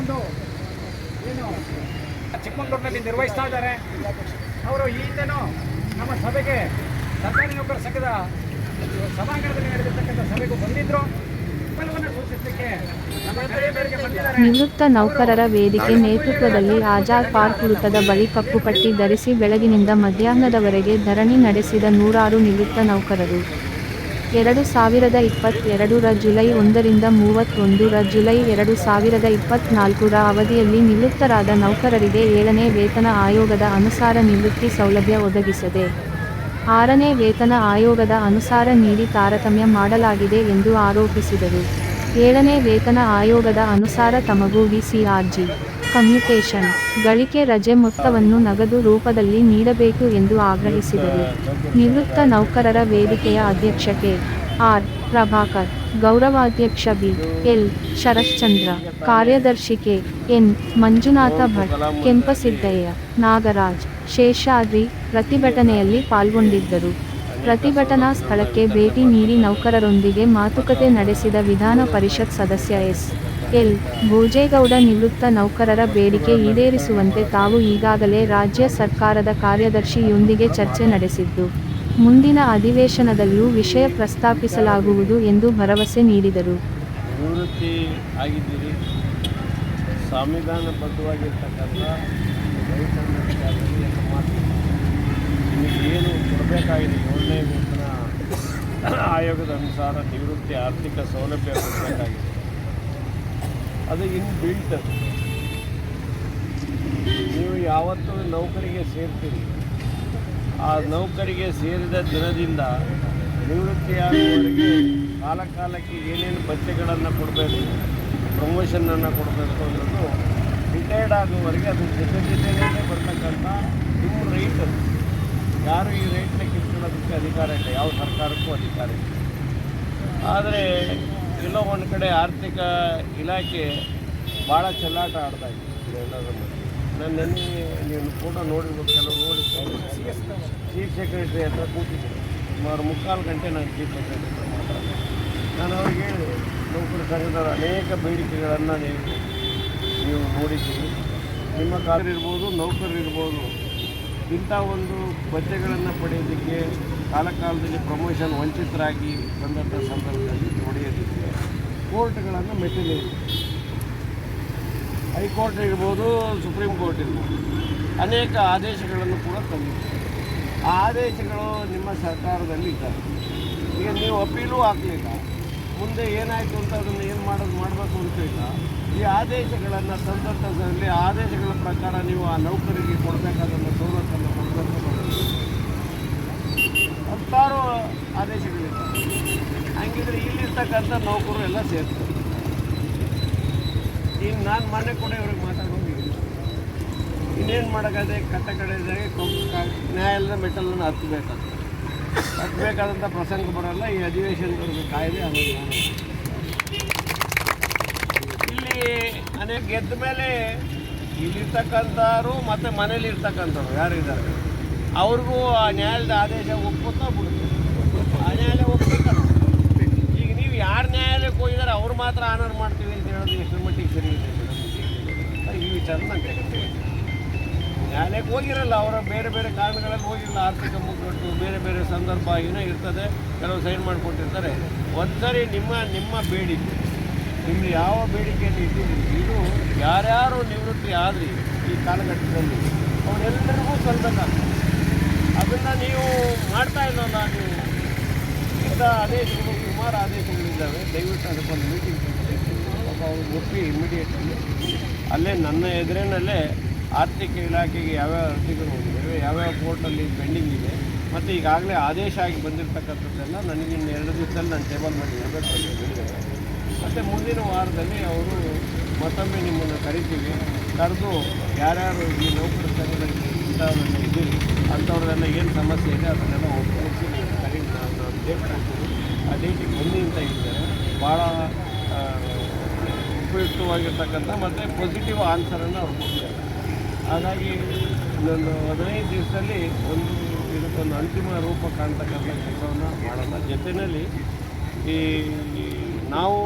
ಒಂದು ಏನು ಚಿಕ್ಕಮಗಳೂರಿನಲ್ಲಿ ನಿರ್ವಹಿಸ್ತಾ ಇದ್ದಾರೆ. ಅವರು ಈ ಹಿಂದೆನೂ ನಮ್ಮ ಸಭೆಗೆ ಸರ್ಕಾರಿ ನೌಕರ ಸಂಘದ ಸಭಾಂಗಣದಲ್ಲಿ ನಡೆದಿರ್ತಕ್ಕಂಥ ಸಭೆಗೂ ಬಂದಿದ್ದರು. ನಿವೃತ್ತ ನೌಕರರ ವೇದಿಕೆ ನೇತೃತ್ವದಲ್ಲಿ ಆಜಾದ್ ಪಾರ್ಕ್ ವೃತ್ತದ ಬಳಿ ಕಪ್ಪುಪಟ್ಟಿ ಧರಿಸಿ ಬೆಳಗಿನಿಂದ ಮಧ್ಯಾಹ್ನದವರೆಗೆ ಧರಣಿ ನಡೆಸಿದ ನೂರಾರು ನಿವೃತ್ತ ನೌಕರರು. ಎರಡು ಸಾವಿರದ ಇಪ್ಪತ್ತೆರಡರ ಜುಲೈ ಒಂದರಿಂದ ಮೂವತ್ತೊಂದರ ಜುಲೈ ಎರಡು ಸಾವಿರದ ಇಪ್ಪತ್ತ್ನಾಲ್ಕರ ಅವಧಿಯಲ್ಲಿ ನಿವೃತ್ತರಾದ ನೌಕರರಿಗೆ ಏಳನೇ ವೇತನ ಆಯೋಗದ ಅನುಸಾರ ನಿವೃತ್ತಿ ಸೌಲಭ್ಯ ಒದಗಿಸದೆ ಆರನೇ ವೇತನ ಆಯೋಗದ ಅನುಸಾರ ನೀಡಿ ತಾರತಮ್ಯ ಮಾಡಲಾಗಿದೆ ಎಂದು ಆರೋಪಿಸಿದರು. ಏಳನೇ ವೇತನ ಆಯೋಗದ ಅನುಸಾರ ತಮಗೂ ವಿಸಿಆರ್ಜಿ ಕಮ್ಯುಟೇಷನ್ ಗಳಿಕೆ ರಜೆ ಮೊತ್ತವನ್ನು ನಗದು ರೂಪದಲ್ಲಿ ನೀಡಬೇಕು ಎಂದು ಆಗ್ರಹಿಸಿದರು. ನಿವೃತ್ತ ನೌಕರರ ವೇದಿಕೆಯ ಅಧ್ಯಕ್ಷ ಕೆ ಆರ್. ಪ್ರಭಾಕರ್, ಗೌರವಾಧ್ಯಕ್ಷ ಬಿ. ಎಲ್. ಶರಶ್ಚಂದ್ರ ಕಾರ್ಯದರ್ಶಿ ಕೆ ಎನ್. ಮಂಜುನಾಥ ಭಟ್, ಕೆಂಪಸಿದ್ದಯ್ಯ, ನಾಗರಾಜ್, ಶೇಷಾದ್ರಿ ಪ್ರತಿಭಟನೆಯಲ್ಲಿ ಪಾಲ್ಗೊಂಡಿದ್ದರು. ಪ್ರತಿಭಟನಾ ಸ್ಥಳಕ್ಕೆ ಭೇಟಿ ನೀಡಿ ನೌಕರರೊಂದಿಗೆ ಮಾತುಕತೆ ನಡೆಸಿದ ವಿಧಾನ ಪರಿಷತ್ ಸದಸ್ಯ ಎಸ್. ಎಲ್. ಭೋಜೇಗೌಡ ನಿವೃತ್ತ ನೌಕರರ ಬೇಡಿಕೆ ಈಡೇರಿಸುವಂತೆ ತಾವು ಈಗಾಗಲೇ ರಾಜ್ಯ ಸರ್ಕಾರದ ಕಾರ್ಯದರ್ಶಿಯೊಂದಿಗೆ ಚರ್ಚೆ ನಡೆಸಿದ್ದು, ಮುಂದಿನ ಅಧಿವೇಶನದಲ್ಲೂ ವಿಷಯ ಪ್ರಸ್ತಾಪಿಸಲಾಗುವುದು ಎಂದು ಭರವಸೆ ನೀಡಿದರು. ನಿವೃತ್ತಿ ಏನು ಆಯೋಗದ ಅನುಸಾರ ನಿವೃತ್ತಿ ಆರ್ಥಿಕ ಸೌಲಭ್ಯ ಕೊಡಬೇಕಾಗಿದೆ. ಅದು ಇನ್ ಬಿಲ್ಟ್ ನೀವು ಯಾವತ್ತೂ ನೌಕರಿಗೆ ಸೇರ್ತೀರಿ. ಆ ನೌಕರಿಗೆ ಸೇರಿದ ದಿನದಿಂದ ನಿವೃತ್ತಿಯಾಗುವವರೆಗೆ ಕಾಲ ಕಾಲಕ್ಕೆ ಏನೇನು ಭತ್ಯೆಗಳನ್ನು ಕೊಡಬೇಕು ಪ್ರಮೋಷನನ್ನು ಕೊಡಬೇಕು ಅನ್ನೋದು ರಿಟೈರ್ಡ್ ಆಗುವವರೆಗೆ ಅದು ಜೊತೆ ಜೊತೆಗೇ ಬರ್ತಕ್ಕಂಥ ನಿಮ್ಮ ರೈಟ್ ಯಾರು ಈ ರೇಟ್ನ ಕಿತ್ಕೊಳ್ಳೋದಕ್ಕೆ ಅಧಿಕಾರ ಇಲ್ಲ, ಯಾವ ಸರ್ಕಾರಕ್ಕೂ ಅಧಿಕಾರ ಇಲ್ಲ. ಆದರೆ ಎಲ್ಲೋ ಒಂದು ಕಡೆ ಆರ್ಥಿಕ ಇಲಾಖೆ ಭಾಳ ಚೆಲ್ಲಾಟ ಆಡ್ತಾ ಇದೆ. ಮಧ್ಯೆ ನಾನು ನೆನ್ನೆ ನೀವು ಫೋಟೋ ನೋಡಿರ್ಬೇಕು ಕೆಲವು ನೋಡಿ ಚೀಫ್ ಸೆಕ್ರೆಟರಿ ಹತ್ರ ಕೂತಿದ್ದೆ ಸುಮಾರು ಮುಕ್ಕಾಲು ಗಂಟೆ ನಾನು ಚೀಫ್ ಸೆಕ್ರೆಟರಿ ಹತ್ರ ಮಾತಾಡಿದೆ. ನಾನು ಅವ್ರಿಗೆ ಹೇಳಿದೆ ನೌಕರ ಸಂಘದ ಅನೇಕ ಬೇಡಿಕೆಗಳನ್ನು ನೀವು ನೀವು ನೋಡಿದ್ದೀರಿ. ನಿಮ್ಮ ಕಾರ್ಯರಿರ್ಬೋದು ನೌಕರರಿರ್ಬೋದು ಇಂಥ ಒಂದು ಭತ್ಯೆಗಳನ್ನು ಪಡೆಯೋದಕ್ಕೆ ಕಾಲಕಾಲದಲ್ಲಿ ಪ್ರಮೋಷನ್ ವಂಚಿತರಾಗಿ ಬಂದಂಥ ಸಂದರ್ಭದಲ್ಲಿ ಹೊಡೆಯೋದಕ್ಕೆ ಕೋರ್ಟ್ಗಳನ್ನು ಮೆಟ್ಟಿಲಿದೆ ಹೈಕೋರ್ಟ್ ಇರ್ಬೋದು, ಸುಪ್ರೀಂ ಕೋರ್ಟ್ ಇರ್ಬೋದು. ಅನೇಕ ಆದೇಶಗಳನ್ನು ಕೂಡ ತಂದಿದೆ. ಆ ಆದೇಶಗಳು ನಿಮ್ಮ ಸರ್ಕಾರದಲ್ಲಿ ಇದ್ದಾರೆ ಈಗ ನೀವು ಅಪೀಲು ಹಾಕಲಿಲ್ಲ. ಮುಂದೆ ಏನಾಯಿತು ಅಂತ ಅದನ್ನು ಏನು ಮಾಡೋದು, ಮಾಡಬೇಕು ಅಂತ ಇಲ್ಲ. ಈ ಆದೇಶಗಳನ್ನು ಸಂದರ್ಭದಲ್ಲಿ ಆದೇಶಗಳ ಪ್ರಕಾರ ನೀವು ಆ ನೌಕರಿಗೆ ಕೊಡಬೇಕಾದಂಥ ಸವಲತ್ತನ್ನು ಕೊಡಬೇಕು ಹತ್ತಾರು ಆದೇಶಗಳಿದ್ದಾವೆ. ಹಂಗಿದ್ರೆ ಇಲ್ಲಿರ್ತಕ್ಕಂಥ ನೌಕರು ಎಲ್ಲ ಸೇರ್ತಾರೆ. ಈಗ ನಾನು ಮನೆ ಕೂಡ ಇವ್ರಿಗೆ ಮಾತಾಡ್ಕೊಂಡಿದ್ದೀನಿ ಇನ್ನೇನು ಮಾಡೋಕ್ಕಾದ್ರೆ ಕಟ್ಟ ಕಡೆದಾಗೆ ನ್ಯಾಯಾಲಯದ ಮೆಟ್ಟಲನ್ನು ಹತ್ತಬೇಕಾಗ್ತದೆ ಹತ್ತಬೇಕಾದಂಥ ಪ್ರಸಂಗ ಬರೋಲ್ಲ, ಈ ಅಧಿವೇಶನದವ್ರಿಗೆ ಕಾಯ್ದೆ ಅದನ್ನು ಇಲ್ಲಿ ಅನೇಕ ಗೆದ್ದ ಮೇಲೆ ಇಲ್ಲಿರ್ತಕ್ಕಂಥವ್ರು ಮತ್ತು ಮನೇಲಿ ಇರ್ತಕ್ಕಂಥವ್ರು ಯಾರಿದ್ದಾರೆ? ಅವ್ರಿಗೂ ಆ ನ್ಯಾಯಾಲಯದ ಆದೇಶ ಒಪ್ಪುತ್ತಾ ಬಿಡುತ್ತೆ. ಆ ನ್ಯಾಯಾಲಯ ನೀವು ಯಾರು ನ್ಯಾಯಾಲಯಕ್ಕೆ ಹೋಗಿದ್ದಾರೆ, ಅವ್ರು ಮಾತ್ರ ಆನರ್ ಮಾಡ್ತೀವಿ ಅಂತ ಹೇಳೋದು ಎಷ್ಟು ಮಟ್ಟಿಗೆ ಸರಿ ಇದೆ ಈ ವಿಚಾರ ನಂಗೆ ನ್ಯಾಯಾಲಯಕ್ಕೆ ಹೋಗಿರಲ್ಲ, ಅವರ ಬೇರೆ ಬೇರೆ ಕಾರಣಗಳಲ್ಲಿ ಹೋಗಿರಲ್ಲ ಆರ್ಥಿಕ ಮುಗ್ಗಟ್ಟು, ಬೇರೆ ಬೇರೆ ಸಂದರ್ಭ ಏನೋ ಇರ್ತದೆ, ಕೆಲವು ಸೈನ್ ಮಾಡಿಕೊಟ್ಟಿರ್ತಾರೆ. ಒಂದ್ಸರಿ ನಿಮ್ಮ ನಿಮ್ಮ ಬೇಡಿಕೆ, ನಿಮ್ದು ಯಾವ ಬೇಡಿಕೆಯಲ್ಲಿ ಇಟ್ಟಿದ್ದೀರಿ, ಇದು ಯಾರ್ಯಾರು ನಿವೃತ್ತಿ ಆದ್ರಿ ಈ ಕಾಲಘಟ್ಟದಲ್ಲಿ, ಅವರೆಲ್ಲರಿಗೂ ಸಲ್ಲಬೇಕಾಗ್ತದೆ ಅದನ್ನು ನೀವು ಮಾಡ್ತಾ ಇಲ್ಲವಲ್ಲ ನೀವು? ಇಂಥ ಆದೇಶಗಳು ಸುಮಾರು ಆದೇಶಗಳಿದ್ದಾವೆ. ದಯವಿಟ್ಟು ಅದಕ್ಕೊಂದು ಮೀಟಿಂಗ್ ಅವರು ಒಪ್ಪಿ ಇಮಿಡಿಯೇಟ್ಲಿ ಅಲ್ಲೇ ನನ್ನ ಎದುರಿನಲ್ಲೇ ಆರ್ಥಿಕ ಇಲಾಖೆಗೆ ಯಾವ್ಯಾವ ಅರ್ಜಿಗಳು ಹೋಗಿದ್ದಾವೆ, ಯಾವ್ಯಾವ ಕೋರ್ಟಲ್ಲಿ ಪೆಂಡಿಂಗ್ ಇದೆ, ಮತ್ತು ಈಗಾಗಲೇ ಆದೇಶ ಆಗಿ ಬಂದಿರತಕ್ಕಂಥದ್ದೆಲ್ಲ ನನಗೆ ಇನ್ನು ಎರಡು ದಿವಸದಲ್ಲಿ ನಾನು ಟೇಬಲ್ ಮಾಡಿ ಇರಬೇಕು ಮತ್ತು ಮುಂದಿನ ವಾರದಲ್ಲಿ ಅವರು ಮತ್ತೊಮ್ಮೆ ನಿಮ್ಮನ್ನು ಕರಿತೀವಿ. ಕರೆದು ಯಾರ್ಯಾರು ಈ ನೌಕರ ಸಂಘದಲ್ಲಿ ಇಂಥವ್ರೆಲ್ಲ ಇದ್ದೀರಿ ಅಂಥವ್ರನ್ನೆಲ್ಲ ಏನು ಸಮಸ್ಯೆ ಇದೆ ಅದನ್ನೆಲ್ಲ ಒಪ್ಪಿಸಿ ಕರಿ ನಾನು ನಾವು ಡೇಟ್ ರೀತಿ ಬನ್ನಿ ಅಂತ ಹೇಳಿದ್ದಾರೆ ಭಾಳ ಉಪಯುಕ್ತವಾಗಿರ್ತಕ್ಕಂಥ ಮತ್ತು ಪಾಸಿಟಿವ್ ಆನ್ಸರನ್ನು ಅವ್ರು ಕೊಟ್ಟಿದ್ದಾರೆ. ಹಾಗಾಗಿ ಇನ್ನೊಂದು ಹದಿನೈದು ದಿವಸದಲ್ಲಿ ಒಂದು, ಇದಕ್ಕೊಂದು ಅಂತಿಮ ರೂಪ ಕಾಣ್ತಕ್ಕಂಥ ಕೆಲಸವನ್ನು ಮಾಡೋಣ. ಜೊತೆಯಲ್ಲಿ ಈ, ನಾವು